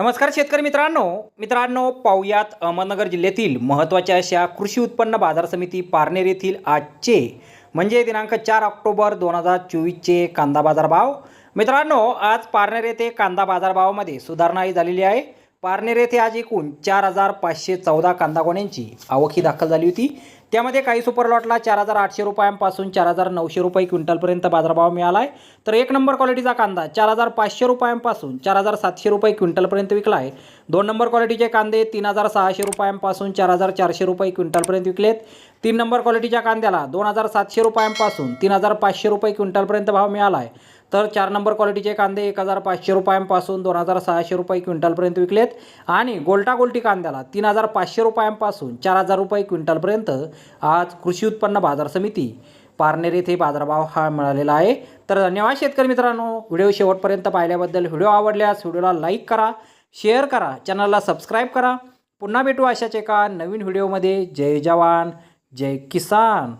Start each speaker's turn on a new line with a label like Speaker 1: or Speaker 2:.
Speaker 1: नमस्कार शेतकरी मित्रांनो. मित्रांनो पाहुयात अहमदनगर जिल्ह्यातील महत्त्वाच्या अशा कृषी उत्पन्न बाजार समिती पारनेर येथील आजचे म्हणजे दिनांक चार ऑक्टोबर दोन हजार चोवीसचे कांदा बाजारभाव. मित्रांनो आज पारनेर येथे कांदा बाजारभावामध्ये सुधारणाही झालेली आहे. पारनेर येथे आज एकूण चार हजार पाचशे चौदा कांदागोण्यांची आवक ही दाखल झाली होती. त्यामध्ये काही सुपर लॉटला चार हजार आठशे रुपयांपासून चार हजार नऊशे रुपये क्विंटलपर्यंत बाजारभाव मिळाला आहे तर एक नंबर क्वालिटीचा कांदा चार हजार पाचशे रुपयांपासून चार हजार सातशे रुपये क्विंटलपर्यंत विकला आहे दोन नंबर क्वालिटीचे कांदे तीन हजार सहाशे रुपयांपासून चार हजार चारशे रुपये क्विंटलपर्यंत विकलेत. तीन नंबर क्वालिटीच्या कांद्याला दोन हजार सातशे रुपयांपासून तीन हजार पाचशे रुपये क्विंटलपर्यंत भाव मिळाला आहे तर चार नंबर क्वालिटीचे कांदे एक हजार पाचशे रुपयांपासून दोन हजार सहाशे रुपये क्विंटलपर्यंत विकलेत. आणि गोल्टा गोल्टी कांद्याला तीन हजार पाचशे रुपयांपासून चार हजार रुपये क्विंटलपर्यंत आज कृषी उत्पन्न बाजार समिती पारनेर येथे बाजारभाव हा मिळालेला आहे. तर धन्यवाद शेतकरी मित्रांनो. व्हिडिओ शेवटपर्यंत पाहिल्याबद्दल व्हिडिओ आवडल्यास व्हिडिओला लाईक करा शेअर करा चॅनलला सबस्क्राईब करा. पुन्हा भेटू अशाच एका नवीन व्हिडिओमध्ये. जय जवान जय किसान.